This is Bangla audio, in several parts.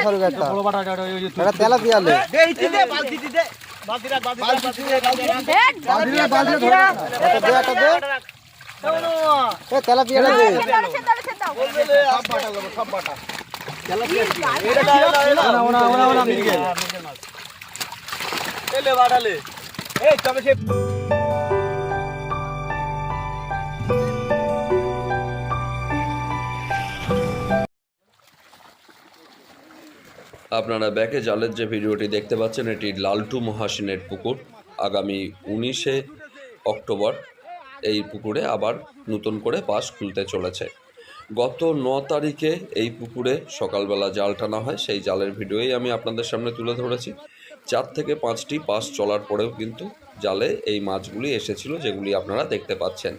সরু আপনারা ব্যাকে জালের যে ভিডিওটি দেখতে পাচ্ছেন, এটি লালটু মহাসিনের পুকুর। আগামী উনিশে অক্টোবর এই পুকুরে আবার নতুন করে পাশ খুলতে চলেছে। গত ন তারিখে এই পুকুরে সকালবেলা জাল টানা হয়, সেই জালের ভিডিওই আমি আপনাদের সামনে তুলে ধরেছি। চার থেকে পাঁচটি পাস চলার পরেও কিন্তু জালে এই মাছগুলি এসেছিল, যেগুলি আপনারা দেখতে পাচ্ছেন।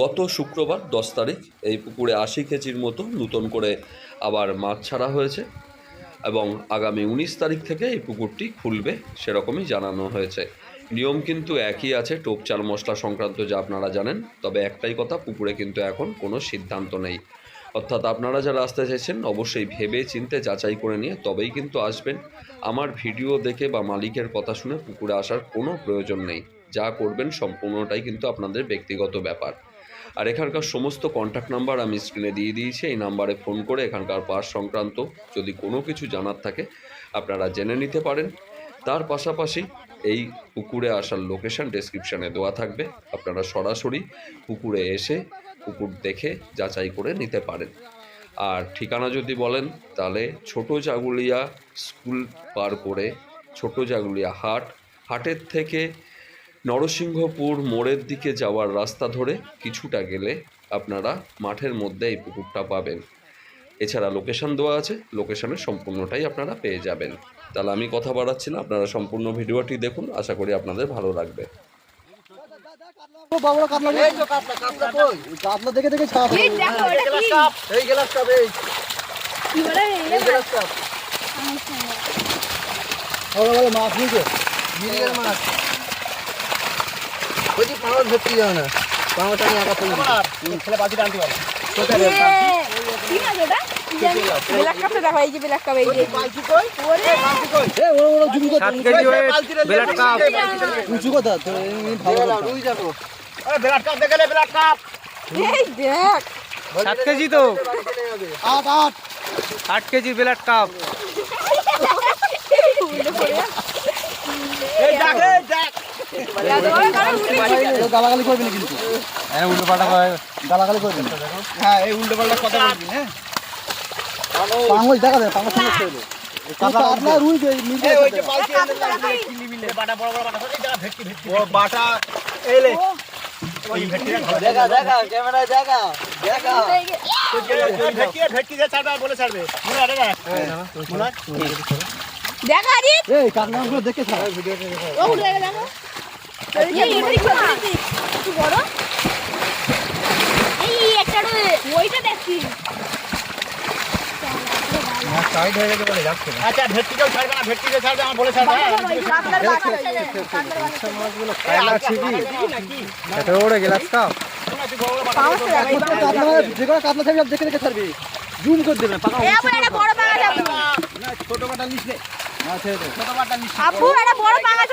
গত শুক্রবার দশ তারিখ এই পুকুরে আশি কেজির মতো নতুন করে আবার মাছ ছাড়া হয়েছে। এবং আগামী উনিশ তারিখ থেকে এই পুকুরটি খুলবে সেরকমই জানানো হয়েছে। নিয়ম কিন্তু একই আছে, টোপ চাল মশলা সংক্রান্ত যা আপনারা জানেন, তবে একটাই কথা, পুকুরে কিন্তু এখন কোনো সিদ্ধান্ত নেই। অর্থাৎ আপনারা যারা আসতে চাইছেন, অবশ্যই ভেবে চিনতে যাচাই করে নিয়ে তবেই কিন্তু আসবেন। আমার ভিডিও দেখে বা মালিকের কথা শুনে পুকুরে আসার কোনো প্রয়োজন নেই। যা করবেন সম্পূর্ণটাই কিন্তু আপনাদের ব্যক্তিগত ব্যাপার। আর এখানকার সমস্ত কন্ট্যাক্ট নাম্বার আমি স্ক্রিনে দিয়ে দিয়েছি, এই নাম্বারে ফোন করে এখানকার পাস সংক্রান্ত যদি কোনো কিছু জানার থাকে, আপনারা জেনে নিতে পারেন। তার পাশাপাশি এই পুকুরে আসার লোকেশন ডেসক্রিপশানে দেওয়া থাকবে। আপনারা সরাসরি পুকুরে এসে পুকুর দেখে যাচাই করে নিতে পারেন। আর ঠিকানা যদি বলেন, তাহলে ছোট জাগুলিয়া স্কুল পার করে ছোট জাগুলিয়া হাট, হাটের থেকে নরসিংহপুর মোড়ের দিকে যাওয়ার রাস্তা ধরে কিছুটা গেলে আপনারা মাঠের মধ্যে এই পুকুরটা পাবেন এছাড়া লোকেশন দেওয়া আছে লোকেশানের সম্পূর্ণটাই আপনারা পেয়ে যাবেন তাহলে আমি কথা বাড়াচ্ছি না আপনারা সম্পূর্ণ ভিডিওটি দেখুন আশা করি আপনাদের ভালো লাগবে মাছ নিকে মাছ ওই যে পাওয়ার ভর্তি যাও না। পাওয়ারটা আমি একা ফেলে ছেলে বাজি টানতে পারে। কি মাছ ওটা কি জানি? ব্ল্যাক কাপটা দেখো এই যে ব্ল্যাক কাপ এই যে। ওরে! এ বড় বড় জুম কর সাত কেজি ওয়েট ব্ল্যাক কাপ। উঁচু কথা তো আমি ভালো রুই যাব এই দেখ। সাত কেজি তো। আট আট আট কেজি ব্ল্যাক কাপ। করে গালাগালি করবি না কিন্তু। হ্যাঁ উল্টো পাল্টা গালাগালি করবি না। হ্যাঁ এই উল্টো পাল্টা কথা বলবি হ্যাঁ? পাঙ্গল দেখা যায় পাঙ্গল সঙ্গে রুই মিলে দেখা দেখা ক্যামেরায় দেখা দেখা। দেখা রে এই কাকনাগুলো দেখে ছাড় ভিডিওটা ও দেখো। এই যে এটা কি মাছ একটু বড়। এই একটা ওইটা দেখছি। হয়ে আচ্ছা ছাড়বে না ছাড়বে আমার বলে ছাড়বে এটা গ্লাস কাতলা থাকবে দেখে দেখে ছাড়বি। জুম করে দেবে পাকা ছোট আপু এটা বড় পাঙাশ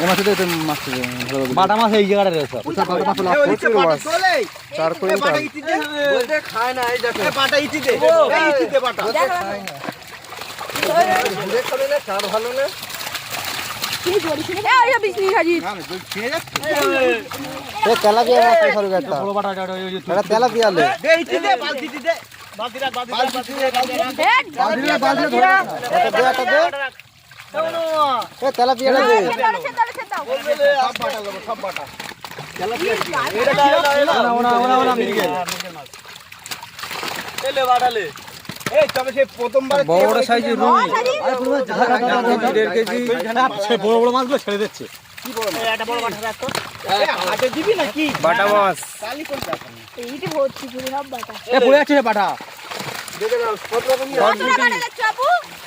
এই মাছ তো মাছ বাটা মাছ এই জায়গাটা রয়েছে। বাটা প্রচুর মাছ। চার কুইন্টাল বলতে খায় না এই দেখো। বাটা ইতি দে এই ইতি দে বাটা। খাবে না চার ভালো না। কি করিস এ ওই বিজলি হাজি এ তেলা দিয়ে মাছ সরু একটা বড় বাটা এটা ওই যে এটা তেলা পিয়ালে দে ইতি দে। বালতি দে বালতি রাখ বালতি রাখ বালতি রাখ এ বালতি দিয়ে বালতি দিয়ে ধরে এটা দে একটা দে এ তেলা পিয়ালে দে ওনা ওনা ওনা ওনা এলে বাড়ালে এই তবে সে প্রথমবার বড় সাইজের রুই দেড় কেজি। বড় বড় মাছগুলো ছেড়ে দিচ্ছে। বাটা নাকি? বাটা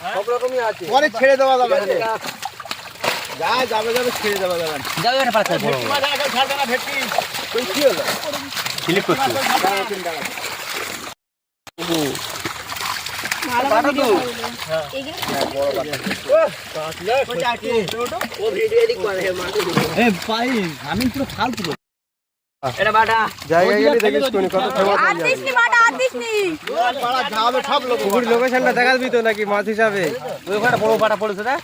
ভর্তি পুরো সব আছে। ছেড়ে দেওয়া যাবে। যা। যাবে যাবে ছেড়ে দেওয়া যাবে। এটা পাতা বড় মাছ আগে ছাড়বে না ভেটকি। তুই কি হলো? ক্লিক করছি ভালো ভিডিও এ ভাই আমি পুরো ফালতু জায়গা গেলে দেখিস কোন কত ফেমাস আর দিসনি বাটা আর দিসনি পাড়া যাবে সব লোক। পুকুর লোকেশনটা দেখাবি তো নাকি মাছ হিসাবে? ওই ওখানে বড় বাটা পড়েছে না?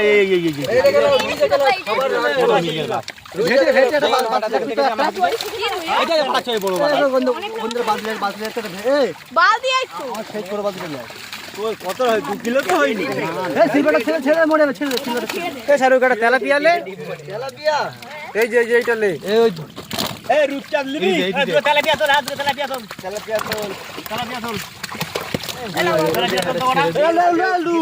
এই এই এই এই ভেটে ভেটে একটা বাটা দেখতে এটা বাটা চাই বড় বাটা বন্ধুর বাজলে বাজলে একটা এই। বালতি একটু। সেই বড় বাজলে না কত হয়? দু কিলো তো হয়নি। এই সিলভারটা ছেড়ে ছেড়ে মরে যাবে ছেড়ে এই সারু কাটা তেলাপিয়া লে এই যে এই যে এইটা লে এই এই রূপচাঁদ লিবি এই যে, এই যে। তেলাপিয়া তোল হাত তোল তেলাপিয়া তোল তোল তেলাপিয়া তোল তো ওটা লে লে লু